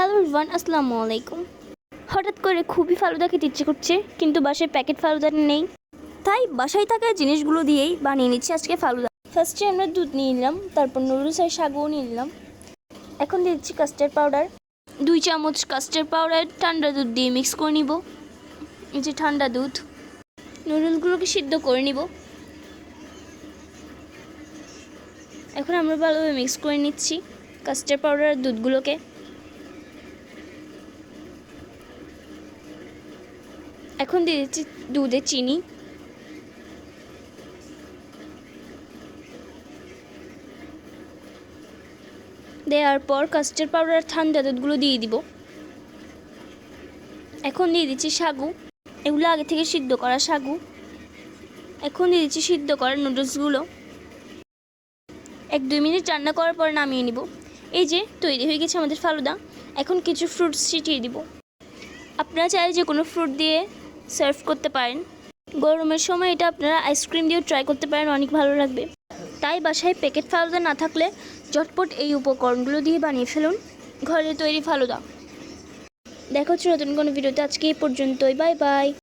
Hello Rivan আসসালামু আলাইকুম। হঠাৎ করে খুবই ফালুদা খেতে ইচ্ছে করছে, কিন্তু বাসায় প্যাকেট ফালুদা নেই। তাই বাসায় থাকা জিনিসগুলো দিয়েই বানিয়ে নিচ্ছি আজকে ফালুদা ফার্স্টে আমরা দুধ নিয়ে নিলাম, তারপর নুডলস আর শাকও নিয়ে নিলাম। এখন দিচ্ছি কাস্টার্ড পাউডার দুই চামচ কাস্টার্ড পাউডার ঠান্ডা দুধ দিয়ে মিক্স করে নিব। এই যে ঠান্ডা দুধ নুডলসগুলোকে সিদ্ধ করে নিব। এখন আমরা ভালোভাবে মিক্স করে নিচ্ছি কাস্টার্ড পাউডার দুধগুলোকে। এখন দিয়ে দিচ্ছি দুধে চিনি। দেওয়ার পর কাস্টার্ড পাউডার ঠান্ডা দুধগুলো দিয়ে দিব। এখন দিয়ে দিচ্ছি সাগু। এগুলো আগে থেকে সিদ্ধ করা সাগু। এখন দিয়ে দিচ্ছি সিদ্ধ করা নুডলসগুলো। এক দুই মিনিট রান্না করার পর নামিয়ে নিব। এই যে, তৈরি হয়ে গেছে আমাদের ফালুদা। এখন কিছু ফ্রুটস ছিটিয়ে দিব। আপনারা চাইলে যে কোনো ফ্রুট দিয়ে সার্ভ করতে পারেন। গরমের সময় এটা আপনারা আইসক্রিম দিয়েও ট্রাই করতে পারেন, অনেক ভালো লাগবে। তাই বাসায় প্যাকেট ফালুদা না থাকলে ঝটপট এই উপকরণগুলো দিয়ে বানিয়ে ফেলুন। ঘরে তৈরি ফালুদা। দেখা হচ্ছে নতুন কোনো ভিডিওতে। আজকে এই পর্যন্তই। Bye bye.